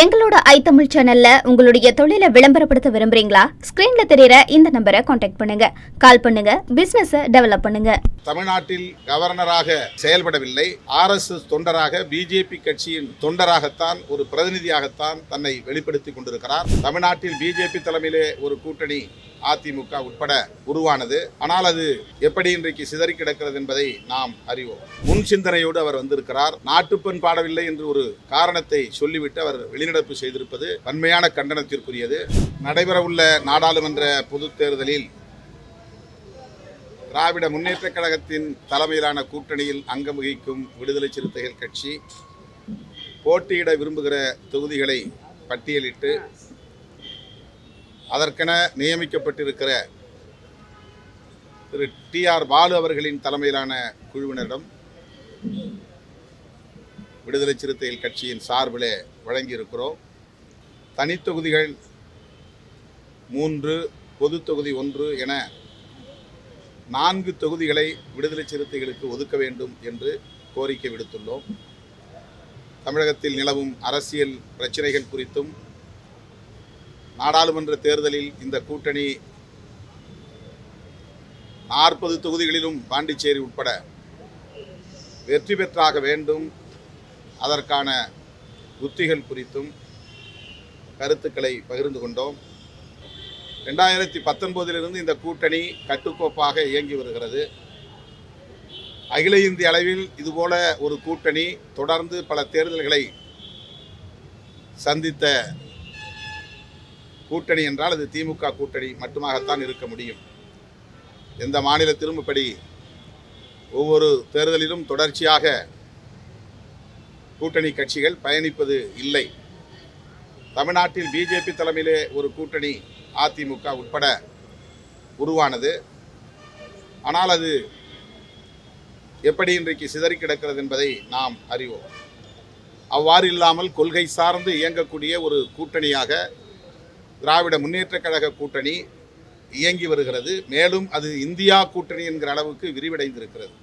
எங்களோட ஐ தமிழ் சேனல்ல உங்களுடைய தொழிலை விளம்பரப்படுத்த விரும்புறீங்களா? ஸ்கிரீன்ல தெரியற இந்த நம்பரை காண்டாக்ட் பண்ணுங்க. கால் பண்ணுங்க. பிசினஸ் டெவலப் பண்ணுங்க. தமிழ்நாட்டில் கவர்னராக செயல்படவில்லை. ஆர்எஸ்எஸ் தொண்டராக பிஜேபி கட்சியின் தொண்டராகத்தான் ஒரு பிரதிநிதியாகத்தான் தன்னை வெளிப்படுத்திக் கொண்டிருக்கிறார். தமிழ்நாட்டில் பிஜேபி தலைமையிலே ஒரு கூட்டணி அதிமுக உட்பட உருவானது. ஆனால் அது எப்படி இன்றைக்கு சிதறி கிடக்கிறது என்பதை நாம் அறிவோம். முன் சிந்தனையோடு அவர் வந்திருக்கிறார். நாட்டுப்பெண் பாடவில்லை என்று ஒரு காரணத்தை சொல்லிவிட்டு அவர் வெளிநடப்பு செய்திருப்பது வன்மையான கண்டனத்திற்குரியது. நடைபெறவுள்ள நாடாளுமன்ற பொதுத் தேர்தலில் திராவிட முன்னேற்ற கழகத்தின் தலைமையிலான கூட்டணியில் அங்கம் வகிக்கும் விடுதலை சிறுத்தைகள் கட்சி போட்டியிட விரும்புகிற தொகுதிகளை பட்டியலிட்டு அதற்கென நியமிக்கப்பட்டிருக்கிற திரு டி ஆர் பாலு அவர்களின் தலைமையிலான குழுவினரிடம் விடுதலை சிறுத்தைகள் கட்சியின் சார்பிலே வழங்கியிருக்கிறோம். தனித்தொகுதிகள் மூன்று பொது தொகுதி ஒன்று என நான்கு தொகுதிகளை விடுதலை சிறுத்தைகளுக்கு ஒதுக்க வேண்டும் என்று கோரிக்கை விடுத்துள்ளோம். தமிழகத்தில் நிலவும் அரசியல் பிரச்சனைகள் குறித்தும் நாடாளுமன்ற தேர்தலில் இந்த கூட்டணி நாற்பது தொகுதிகளிலும் பாண்டிச்சேரி உட்பட வெற்றி பெற்றாக வேண்டும். அதற்கான உத்திகள் குறித்தும் கருத்துக்களை பகிர்ந்து கொண்டோம். ரெண்டாயிரத்தி பத்தொன்பதிலிருந்து இந்த கூட்டணி கட்டுக்கோப்பாக இயங்கி வருகிறது. அகில இந்திய அளவில் இதுபோல ஒரு கூட்டணி தொடர்ந்து பல தேர்தல்களை சந்தித்த கூட்டணி என்றால் அது திமுக கூட்டணி மட்டுமாகத்தான் இருக்க முடியும். எந்த மாநில திரும்பப்படி ஒவ்வொரு தேர்தலிலும் தொடர்ச்சியாக கூட்டணி கட்சிகள் பயணிப்பது இல்லை. தமிழ்நாட்டில் பிஜேபி தலைமையிலே ஒரு கூட்டணி அதிமுக உட்பட உருவானது. ஆனால் அது எப்படி இன்றைக்கு சிதறி கிடக்கிறது என்பதை நாம் அறிவோம். அவ்வாறு இல்லாமல் கொள்கை சார்ந்து இயங்கக்கூடிய ஒரு கூட்டணியாக திராவிட முன்னேற்ற கழக கூட்டணி இயங்கி வருகிறது. மேலும் அது இந்தியா கூட்டணி என்கிற அளவுக்கு விரிவடைந்திருக்கிறது.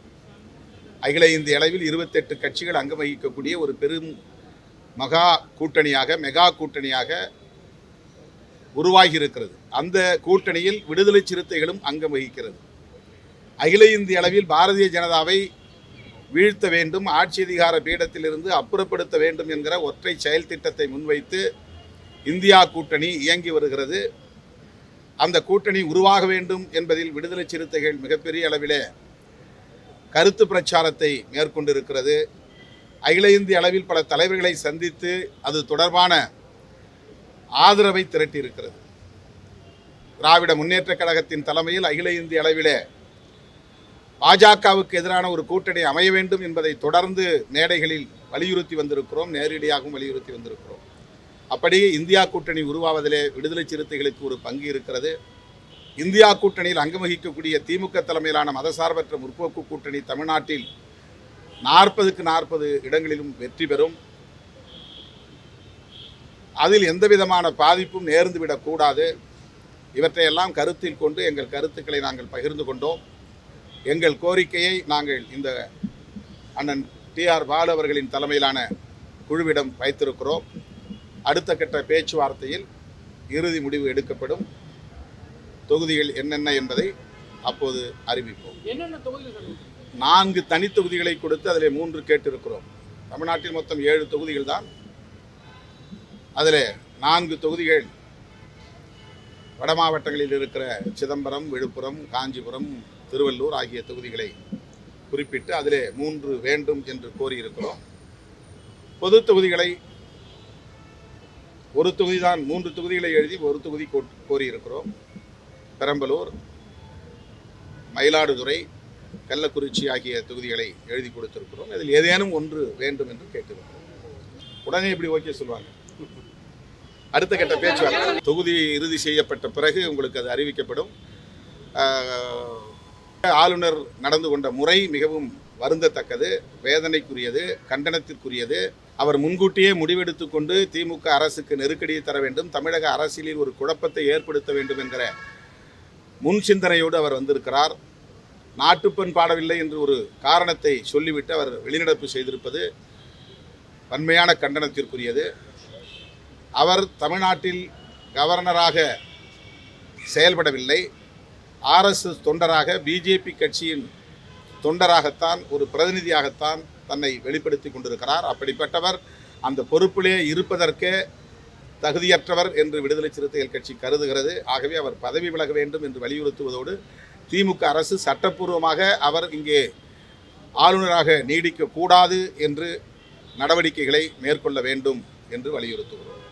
அகில இந்திய அளவில் இருபத்தெட்டு கட்சிகள் அங்கம் வகிக்கக்கூடிய ஒரு பெரும் மகா கூட்டணியாக மெகா கூட்டணியாக உருவாகி இருக்கிறது அந்த கூட்டணியில் விடுதலை சிறுத்தைகளும் அங்கம் வகிக்கிறது. அகில இந்திய அளவில் பாரதிய ஜனதாவை வீழ்த்த வேண்டும் ஆட்சி அதிகார பீடத்திலிருந்து அப்புறப்படுத்த வேண்டும் என்கிற ஒற்றை செயல் திட்டத்தை முன்வைத்து இந்தியா கூட்டணி இயங்கி வருகிறது. அந்த கூட்டணி உருவாக வேண்டும் என்பதில் விடுதலை சிறுத்தைகள் மிகப்பெரிய அளவிலே கருத்து பிரச்சாரத்தை மேற்கொண்டிருக்கிறது. அகில இந்திய அளவில் பல தலைவர்களை சந்தித்து அது தொடர்பான ஆதரவை திரட்டியிருக்கிறது. திராவிட முன்னேற்றக் கழகத்தின் தலைமையில் அகில இந்திய அளவிலே பாஜகவுக்கு எதிரான ஒரு கூட்டணி அமைய வேண்டும் என்பதை தொடர்ந்து மேடைகளில் வலியுறுத்தி வந்திருக்கிறோம் நேரடியாகவும் வலியுறுத்தி வந்திருக்கிறோம். அப்படியே இந்தியா கூட்டணி உருவாவதிலே விடுதலை சிறுத்தைகளுக்கு ஒரு பங்கு இருக்கிறது. இந்தியா கூட்டணியில் அங்கம் வகிக்கக்கூடிய திமுக தலைமையிலான மதசார்பற்ற முற்போக்கு கூட்டணி தமிழ்நாட்டில் நாற்பதுக்கு நாற்பது இடங்களிலும் வெற்றி பெறும். அதில் எந்த விதமான பாதிப்பும் நேர்ந்து விடக்கூடாது. இவற்றையெல்லாம் கருத்தில் கொண்டு எங்கள் கருத்துக்களை நாங்கள் பகிர்ந்து கொண்டோம். எங்கள் கோரிக்கையை நாங்கள் இந்த அண்ணன் டிஆர் பாலு அவர்களின் தலைமையிலான குழுவிடம் வைத்திருக்கிறோம். அடுத்த கட்ட பேச்சுவார்த்தையில் இறுதி முடிவு எடுக்கப்படும். தொகுதிகள் என்னென்ன என்பதை அப்போது அறிவிப்போம். தொகுதிகள் நான்கு தனித்தொகுதிகளை கொடுத்து அதில் மூன்று கேட்டிருக்கிறோம். தமிழ்நாட்டில் மொத்தம் ஏழு தொகுதிகள் தான். அதில் நான்கு தொகுதிகள் வட மாவட்டங்களில் இருக்கிற சிதம்பரம் விழுப்புரம் காஞ்சிபுரம் திருவள்ளூர் ஆகிய தொகுதிகளை குறிப்பிட்டு அதிலே மூன்று வேண்டும் என்று கோரியிருக்கிறோம். பொது தொகுதிகளை ஒரு தொகுதி தான் மூன்று தொகுதிகளை எழுதி ஒரு தொகுதி கோரியிருக்கிறோம். பெரம்பலூர் மயிலாடுதுறை கள்ளக்குறிச்சி ஆகிய தொகுதிகளை எழுதி கொடுத்திருக்கிறோம். இதில் ஏதேனும் ஒன்று வேண்டும் என்று கேட்டிருக்கிறோம். உடனே இப்படி ஓகே சொல்லுவாங்க. அடுத்த கட்ட பேச்சுவார்த்தை. தொகுதி இறுதி செய்யப்பட்ட பிறகு உங்களுக்கு அது அறிவிக்கப்படும். ஆஹ், ஆளுநர் நடந்து கொண்ட முறை மிகவும் வருந்தத்தக்கது வேதனைக்குரியது கண்டனத்திற்குரியது. அவர் முன்கூட்டியே முடிவெடுத்து கொண்டு திமுக அரசுக்கு நெருக்கடியை தர வேண்டும். தமிழக அரசியலில் ஒரு குழப்பத்தை ஏற்படுத்த வேண்டும் என்கிற முன் சிந்தனையோடு அவர் வந்திருக்கிறார். நாட்டுப்பெண் பாடவில்லை என்று ஒரு காரணத்தை சொல்லிவிட்டு அவர் வெளிநடப்பு செய்திருப்பது வன்மையான கண்டனத்திற்குரியது. அவர் தமிழ்நாட்டில் கவர்னராக செயல்படவில்லை. ஆர்எஸ்எஸ் தொண்டராக பிஜேபி கட்சியின் தொண்டராகத்தான் ஒரு பிரதிநிதியாகத்தான் தன்னை வெளிப்படுத்தி கொண்டிருக்கிறார். அப்படிப்பட்டவர் அந்த பொறுப்பிலே இருப்பதற்கே தகுதியற்றவர் என்று விடுதலை சிறுத்தைகள் கட்சி கருதுகிறது. ஆகவே அவர் பதவி விலக வேண்டும் என்று வலியுறுத்துவதோடு திமுக அரசு சட்டப்பூர்வமாக அவர் இங்கே ஆளுநராக நீடிக்கக்கூடாது என்று நடவடிக்கைகளை மேற்கொள்ள வேண்டும் என்று வலியுறுத்துகிறோம்.